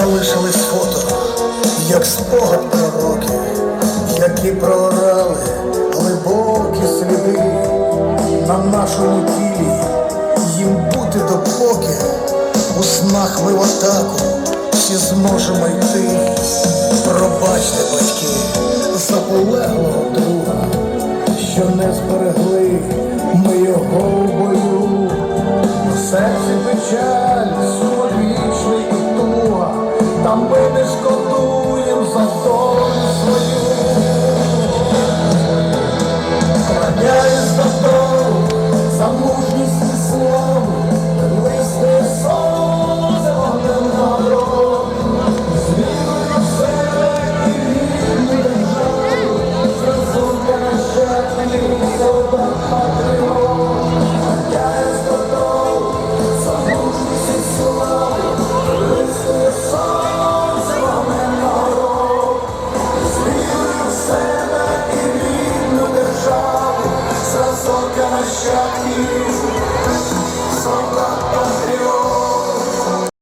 залишились фото, як спогад про роки, які проорали глибокі сліди на нашому тілі. Їм бути допоки у снах ми в атаку всі зможемо йти. Пробачте, батьки, за полеглого друга, що не зберегли ми його в бою. В серці печаль, та ми не шкодуєм за долю свою. Краняє за долю, за мужність і славу, листи сонце вогнем народ. З вірою в себе і рідну державу, зразунка нащадний, солдат патріот. Нащадків, солдат